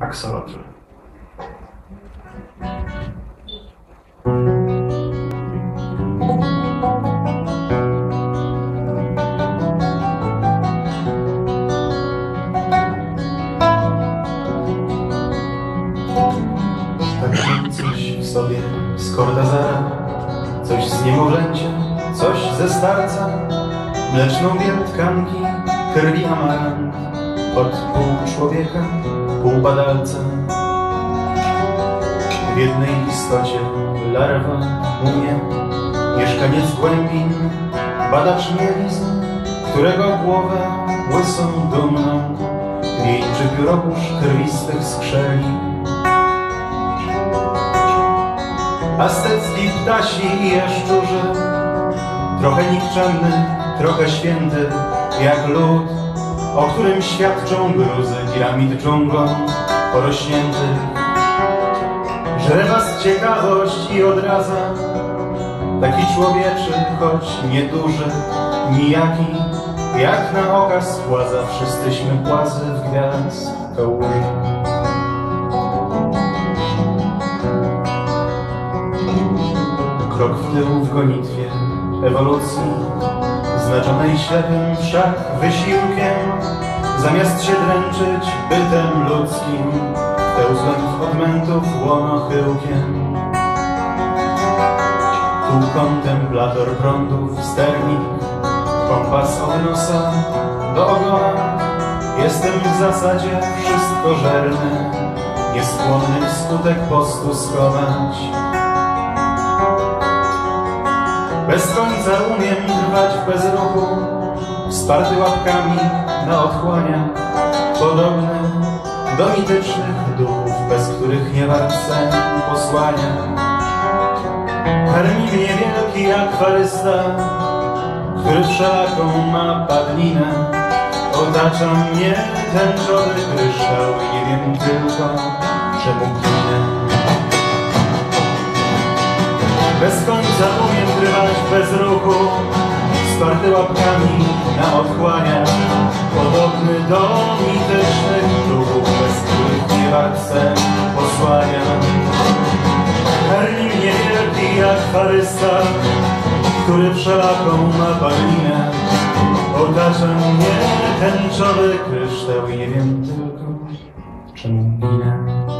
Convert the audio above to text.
Axolotl. Tak coś w sobie z Kordazara, coś z niemowlęcia, coś ze starca, mleczną biel tkanki, krwi amarant, od pół człowieka, pół badalca. W jednej istocie larwa, umie, mieszkaniec głębin, badacz mielizn, którego głowę łysą dumną, wieńczy pióropusz krwistych skrzeli. Aztecki ptasi i jaszczurze, trochę nikczemny, trochę święty, jak lud, o którym świadczą gruzy piramid dżunglą porośniętych. Żre was ciekawość i odraza, taki człowieczy, choć nieduży, nijaki, jak na oka spłaza, wszyscyśmy płazy w gwiazd kałuży. Krok w tył w gonitwie ewolucji, znaczonej ślepym wszak wysiłkiem, zamiast się dręczyć bytem ludzkim, pełzłem odmętów łono chyłkiem. Tu kontemplator prądów, sternik, kompas od nosa do ogona. Jestem w zasadzie wszystko żerny, nieskłonny wskutek postu skonać. Bez końca umiem trwać w bezruchu, wsparty łapkami na otchłania, podobny do mitycznych duchów, bez których nie wart sen posłania. Karmi mnie wielki akwarysta, który wszelaką ma padlinę. Otacza mnie tęczowy kryształ i nie wiem tylko, czemu Bez końca umiem trwać bez ruchu, wsparty łapkami na otchłania, podobny do mitycznych duchów, bez których nie sen posłania. Karmi mnie wielki akwarysta, który wszelaką ma palinę. Otacza mnie tęczowy kryształ i nie wiem tylko, czemu ginę.